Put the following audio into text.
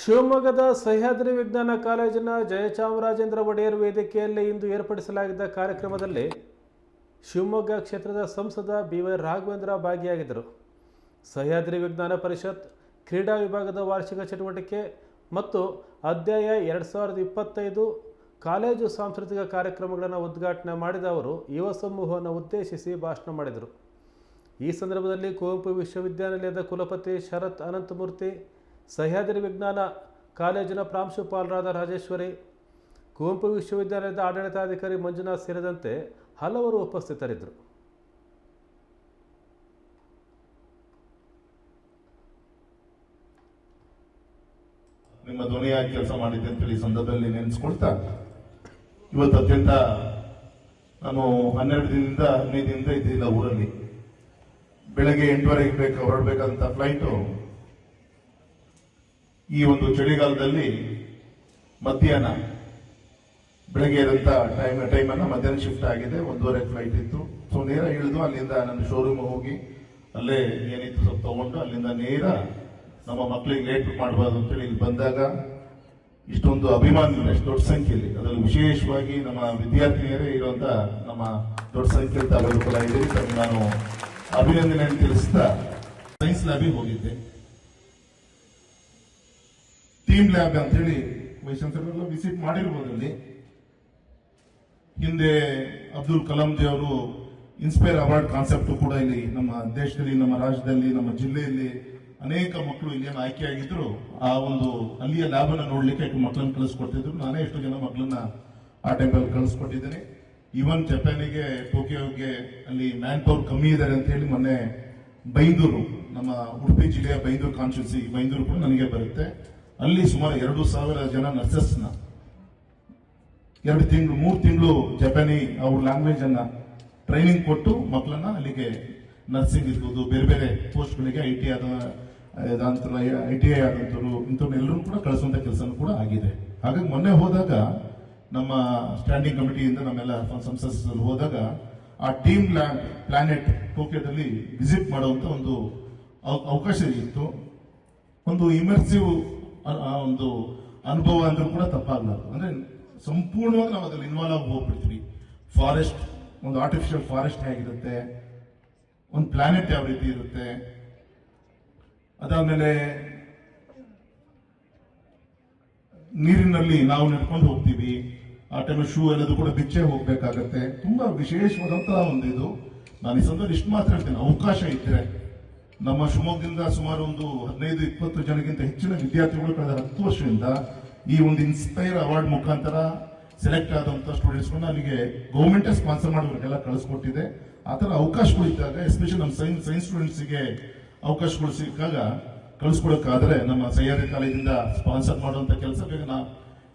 ಶಿವಮೊಗ್ಗದ ಸಹ್ಯಾದ್ರಿ ವಿಜ್ಞಾನ ಕಾಲೇಜಿನ ಜಯಚಾಮರಾಜೇಂದ್ರ ಒಡೆಯರ್ ವೇದಿಕೆಯಲ್ಲಿ ಇಂದು ಏರ್ಪಡಿಸಲಾಗಿದ್ದ ಕಾರ್ಯಕ್ರಮದಲ್ಲಿ ಶಿವಮೊಗ್ಗ ಕ್ಷೇತ್ರದ ಸಂಸದ ಬಿ ವೈ ರಾಘವೇಂದ್ರ ಭಾಗಿಯಾಗಿದ್ದರು. ಸಹ್ಯಾದ್ರಿ ವಿಜ್ಞಾನ ಪರಿಷತ್, ಕ್ರೀಡಾ ವಿಭಾಗದ ವಾರ್ಷಿಕ ಚಟುವಟಿಕೆ ಮತ್ತು ಅಧ್ಯಾಯ ಎರಡು ಸಾವಿರದ ಇಪ್ಪತ್ತೈದು ಕಾಲೇಜು ಸಾಂಸ್ಕೃತಿಕ ಕಾರ್ಯಕ್ರಮಗಳನ್ನು ಉದ್ಘಾಟನೆ ಮಾಡಿದ ಅವರು, ಯುವ ಸಮೂಹವನ್ನು ಉದ್ದೇಶಿಸಿ ಭಾಷಣ ಮಾಡಿದರು. ಈ ಸಂದರ್ಭದಲ್ಲಿ ಕುವೆಂಪು ವಿಶ್ವವಿದ್ಯಾನಿಲಯದ ಕುಲಪತಿ ಶರತ್ ಅನಂತಮೂರ್ತಿ ಸಹ್ಯಾದ್ರಿ ವಿಜ್ಞಾನ ಕಾಲೇಜಿನ ಪ್ರಾಂಶುಪಾಲರಾದ ರಾಜೇಶ್ವರಿ, ಕುವೆಂಪು ವಿಶ್ವವಿದ್ಯಾಲಯದ ಆಡಳಿತಾಧಿಕಾರಿ ಮಂಜುನಾಥ್ ಸೇರಿದಂತೆ ಹಲವರು ಉಪಸ್ಥಿತರಿದ್ದರು. ನಿಮ್ಮ ಧ್ವನಿಯಾಗಿ ಕೆಲಸ ಮಾಡಿದ್ದೆ ಅಂತೇಳಿ ಸಂದರ್ಭದಲ್ಲಿ ನೆನೆಸ್ಕೊಳ್ತಾ, ಇವತ್ತು ಅತ್ಯಂತ ನಾನು ಹನ್ನೆರಡು ದಿನದಿಂದ ಹದಿನೈದು ದಿನದಿಂದ ಇದ್ದಿಲ್ಲ ಊರಲ್ಲಿ. ಬೆಳಗ್ಗೆ ಎಂಟುವರೆಗೆ ಬೇಕು ಹೊರಡಬೇಕಂತ ಫ್ಲೈಟು ಈ ಒಂದು ಚಳಿಗಾಲದಲ್ಲಿ ಮಧ್ಯಾಹ್ನ, ಬೆಳಗ್ಗೆ ಇರಂತ ಟೈಮ್ ಟೈಮ್ ಅನ್ನ ಮಧ್ಯಾಹ್ನ ಶಿಫ್ಟ್ ಆಗಿದೆ. ಒಂದೂವರೆ ಫ್ಲೈಟ್ ಇತ್ತು. ಸೊ ನೇರ ಇಳಿದು ಅಲ್ಲಿಂದ ನನ್ನ ಶೋರೂಮ್ ಹೋಗಿ, ಅಲ್ಲೇ ಏನಿತ್ತು ಸ್ವಲ್ಪ ತಗೊಂಡು ಅಲ್ಲಿಂದ ನೇರ ನಮ್ಮ ಮಕ್ಕಳಿಗೆ ಲೇಟ್ ಮಾಡಬಾರ್ದು ಅಂತೇಳಿ ಇಲ್ಲಿ ಬಂದಾಗ ಇಷ್ಟೊಂದು ಅಭಿಮಾನಿಗಳು ಎಷ್ಟು ದೊಡ್ಡ ಸಂಖ್ಯೆಯಲ್ಲಿ, ಅದರಲ್ಲಿ ವಿಶೇಷವಾಗಿ ನಮ್ಮ ವಿದ್ಯಾರ್ಥಿನಿಯರೇ ಇರುವಂತ ನಮ್ಮ ದೊಡ್ಡ ಸಂಖ್ಯೆಯಲ್ಲಿ ತಾವೆಲ್ಲರೂ ಕೂಡ ಇದೆ ನಾನು ಅಭಿನಂದನೆಯನ್ನು ತಿಳಿಸ್ತಾ ಸೈನ್ಸ್ ಲ್ಯಾಬಿಗೆ ಹೋಗಿದ್ದೆ. ಟೀಮ್ ಲ್ಯಾಬ್ ಅಂತ ಹೇಳಿ ವೈಶಂಕರೆಲ್ಲ ವಿಸಿಟ್ ಮಾಡಿರ್ಬೋದು ಅಲ್ಲಿ. ಹಿಂದೆ ಅಬ್ದುಲ್ ಕಲಾಂ ಜಿ ಅವರು ಇನ್ಸ್ಪೈರ್ ಅವಾರ್ಡ್ ಕಾನ್ಸೆಪ್ಟ್ ಕೂಡ ಇಲ್ಲಿ ನಮ್ಮ ದೇಶದಲ್ಲಿ, ನಮ್ಮ ರಾಜ್ಯದಲ್ಲಿ, ನಮ್ಮ ಜಿಲ್ಲೆಯಲ್ಲಿ ಅನೇಕ ಮಕ್ಕಳು ಇಲ್ಲೇನು ಆಯ್ಕೆ ಆಗಿದ್ರು, ಆ ಒಂದು ಅಲ್ಲಿಯ ಲ್ಯಾಬ್ ಅನ್ನ ನೋಡ್ಲಿಕ್ಕೆ ಮಕ್ಕಳನ್ನ ಕಳಿಸ್ಕೊಡ್ತಿದ್ರು. ನಾನೇ ಎಷ್ಟು ಜನ ಮಕ್ಕಳನ್ನ ಆ ಟೈಮಲ್ಲಿ ಕಳಿಸ್ಕೊಟ್ಟಿದ್ದೇನೆ. ಈವನ್ ಜಪಾನಿಗೆ ಟೋಕಿಯೋಗೆ ಅಲ್ಲಿ ಮ್ಯಾನ್ ಪವರ್ ಕಮ್ಮಿ ಇದ್ದಾರೆ ಅಂತ ಹೇಳಿ ಮೊನ್ನೆ ಬೈಂದೂರು ನಮ್ಮ ಉಡುಪಿ ಜಿಲ್ಲೆಯ ಬೈಂದೂರು ಕಾನ್ಸ್ಟಿಟ್ಯೂನ್ಸಿ ಬೈಂದೂರು ಕೂಡ ನನಗೆ ಬರುತ್ತೆ. ಅಲ್ಲಿ ಸುಮಾರು ಎರಡು ಸಾವಿರ ಜನ ನರ್ಸಸ್ನ. ಎರಡು ತಿಂಗಳು, ಮೂರು ತಿಂಗಳು ಜಪಾನಿ ಅವ್ರ ಲ್ಯಾಂಗ್ವೇಜ್ ಅನ್ನ ಟ್ರೈನಿಂಗ್ ಕೊಟ್ಟು ಮಕ್ಕಳನ್ನ ಅಲ್ಲಿಗೆ ನರ್ಸಿಂಗ್ ಇರ್ಬೋದು, ಬೇರೆ ಬೇರೆ ಪೋಸ್ಟ್ಗಳಿಗೆ ಐ ಟಿ ಆದ ಐ ಟಿ ಐ ಆದಂಥವ್ರು ಇಂಥವ್ರನ್ನೆಲ್ಲರೂ ಕೂಡ ಕಳಿಸುವಂತ ಕೆಲಸ ಕೂಡ ಆಗಿದೆ. ಹಾಗಾಗಿ ಮೊನ್ನೆ ಹೋದಾಗ ನಮ್ಮ ಸ್ಟ್ಯಾಂಡಿಂಗ್ ಕಮಿಟಿಯಿಂದ ನಮ್ಮೆಲ್ಲ ಸಂಸದಲ್ಲಿ ಹೋದಾಗ ಆ ಟೀಮ್ ಪ್ಲಾನೆಟ್ ಟೋಕಿಯೋದಲ್ಲಿ ವಿಸಿಟ್ ಮಾಡುವಂತ ಒಂದು ಅವ- ಅವಕಾಶ ಇತ್ತು. ಒಂದು ಇಮರ್ಸಿವ್ ಒಂದು ಅನುಭವ ಅಂದ್ರೂ ಕೂಡ ತಪ್ಪಾಗಲಾರ್ದು. ಅಂದ್ರೆ ಸಂಪೂರ್ಣವಾಗಿ ನಾವು ಅದ್ರಲ್ಲಿ ಇನ್ವಾಲ್ವ್ ಆಗಿ ಹೋಗ್ಬಿಡ್ತೀವಿ. ಫಾರೆಸ್ಟ್ ಒಂದು ಆರ್ಟಿಫಿಷಿಯಲ್ ಫಾರೆಸ್ಟ್ ಹೇಗಿರುತ್ತೆ? ಒಂದು ಪ್ಲಾನೆಟ್ ಯಾವ ರೀತಿ ಇರುತ್ತೆ? ಅದಾದ್ಮೇಲೆ ನೀರಿನಲ್ಲಿ ನಾವು ನಡ್ಕೊಂಡು ಹೋಗ್ತೀವಿ. ಆ ಟೈಮ್ ಶೂ ಎಲ್ಲದು ಕೂಡ ಬಿಚ್ಚೆ ಹೋಗ್ಬೇಕಾಗತ್ತೆ. ತುಂಬಾ ವಿಶೇಷವಾದಂತಹ ಒಂದು ಇದು. ನಾನು ಈ ಸಂದರ್ಭ ಇಷ್ಟು ಮಾತ್ರ ಹೇಳ್ತೇನೆ. ಅವಕಾಶ ಇದ್ರೆ. ನಮ್ಮ ಶಿವಮೊಗ್ಗದಿಂದ ಸುಮಾರು ಒಂದು ಹದಿನೈದು, ಇಪ್ಪತ್ತು ಜನಕ್ಕಿಂತ ಹೆಚ್ಚಿನ ವಿದ್ಯಾರ್ಥಿಗಳು ಕಳೆದ ಹತ್ತು ವರ್ಷದಿಂದ ಈ ಒಂದು ಇನ್ಸ್ಪೈರ್ ಅವಾರ್ಡ್ ಮುಖಾಂತರ ಸೆಲೆಕ್ಟ್ ಆದಂತ ಸ್ಟೂಡೆಂಟ್ಸ್ ಅಲ್ಲಿಗೆ ಗೌರ್ಮೆಂಟ್ ಸ್ಪಾನ್ಸರ್ ಮಾಡೋರಿಗೆಲ್ಲ ಕಳಿಸ್ಕೊಟ್ಟಿದೆ. ಆ ಥರ ಅವಕಾಶಗಳಿದ್ದಾಗ ಎಸ್ಪೆಷಲಿ ನಮ್ಮ ಸೈನ್ಸ್ ಸೈನ್ಸ್ ಸ್ಟೂಡೆಂಟ್ಸಿಗೆ ಅವಕಾಶಗಳು ಸಿಕ್ಕಾಗ ಕಳಿಸ್ಕೊಡಕ್ಕಾದ್ರೆ ನಮ್ಮ ಸಹ್ಯಾದ್ರಿ ಕಾಲೇಜಿಂದ ಸ್ಪಾನ್ಸರ್ ಮಾಡುವಂಥ ಕೆಲಸ ಬೇಗ ನಾ